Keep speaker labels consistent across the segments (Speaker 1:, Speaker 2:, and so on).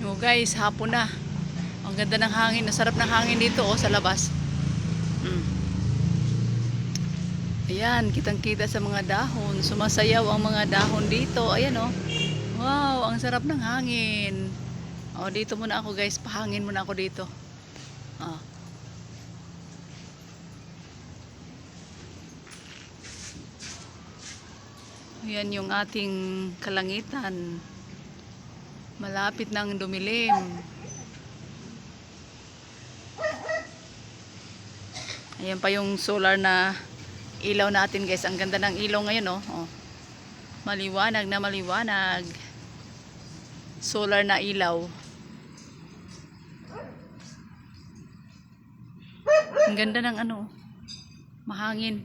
Speaker 1: Yo guys, hapon na. Ang ganda ng hangin. Nasarap ng hangin dito oh, sa labas. Mm. Ayan, kitang-kita sa mga dahon. Sumasayaw ang mga dahon dito. Ayan oh. Wow, ang sarap ng hangin. Oh, dito muna ako guys. Pahangin muna ako dito. Ah. Ayan yung ating kalangitan. Malapit nang dumilim. Ayan pa yung solar na ilaw natin guys. Ang ganda ng ilaw ngayon oh. oh. Maliwanag na maliwanag. Solar na ilaw. Ang ganda ng ano. Mahangin.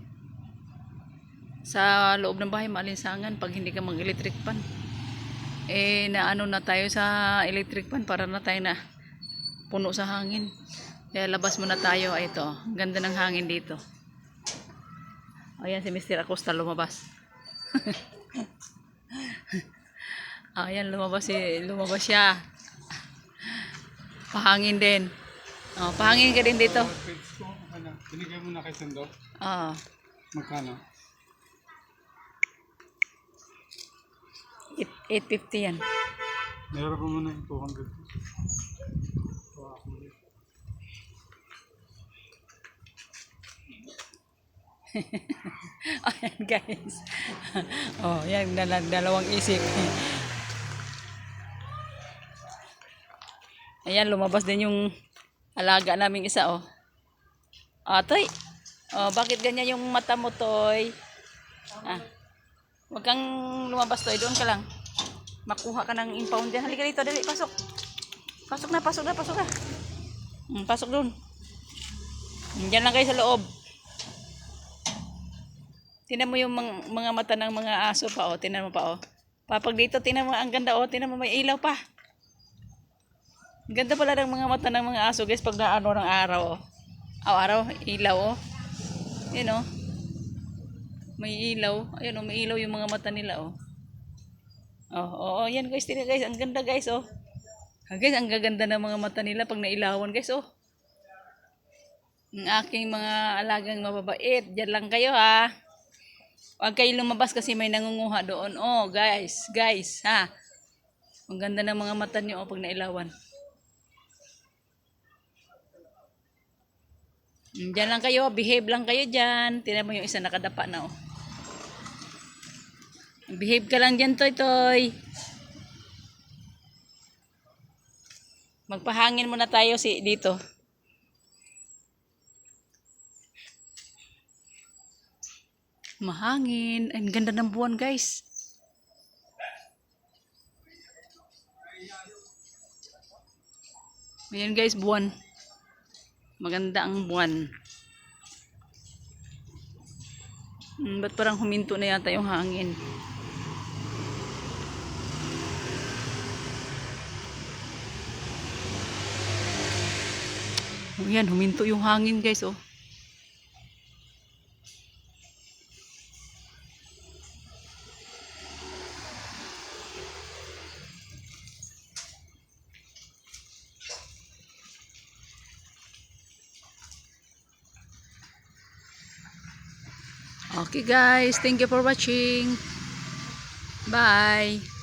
Speaker 1: Sa loob ng bahay maalinsangan pag hindi ka mag-electric pan. Eh naano na tayo sa electric pan para na tayo na puno sa hangin. Kaya labas muna tayo. Ay, Ito, ganda ng hangin dito. Ayan si Mr. Acosta lumabas. Ayan, lumabas, si, lumabas siya. Pahangin din. Oh, pahangin ka din dito.
Speaker 2: Ano, binigay mo na kay Sando.
Speaker 1: Oo.
Speaker 2: Magkano?
Speaker 1: 850 yan.
Speaker 2: Meron ko muna yung 200. Kuha ako ulit.
Speaker 1: Ayan guys. oh, yan dala, dalawang isip. Ayan, lumabas din yung alaga naming isa oh. Ah, Toy. Oh, bakit ganyan yung mata mo, Toy? Ah. Huwag kang lumabas, Toy. Doon ka lang. Makuha ka ng impound dyan. Halika dito, dali. Pasok. Pasok na, pasok na, pasok na. Hmm, pasok doon. Diyan lang kayo sa loob. Tinan mo yung mga, mga mata ng mga aso pa, oh. Tinan mo pa, oh. Papag dito, tinan mo, ang ganda, oh. Tinan mo, may ilaw pa. Ganda pala ng mga mata ng mga aso, guys, pag naano ng araw, oh. Aw, araw, ilaw, oh. Yun, oh. May ilaw. Ayun, oh, may ilaw yung mga mata nila, oh. Oh, oh, oh, yan, guys, tinan, guys. Ang ganda, guys, oh. Ah, guys, ang gaganda ng mga mata nila pag nailawan, guys, oh. Ang aking mga alagang mababait. Diyan lang kayo, ha. Huwag kayo lumabas kasi may nangunguha doon. Oh, guys, guys, ha. Ang ganda ng mga mata niyo oh, pag nailawan. Mm, Diyan lang kayo, behave lang kayo dyan. Tinan mo yung isa nakadapa na, oh. Behave ka lang dyan, Toy Toy. Magpahangin muna tayo si dito. Mahangin. Ang ganda ng buwan, guys. Ayan, guys, buwan. Maganda ang buwan. Hmm, ba't parang huminto na yata yung hangin? Ayan, huminto yung hangin, guys, oh. Okay guys, thank you for watching. Bye.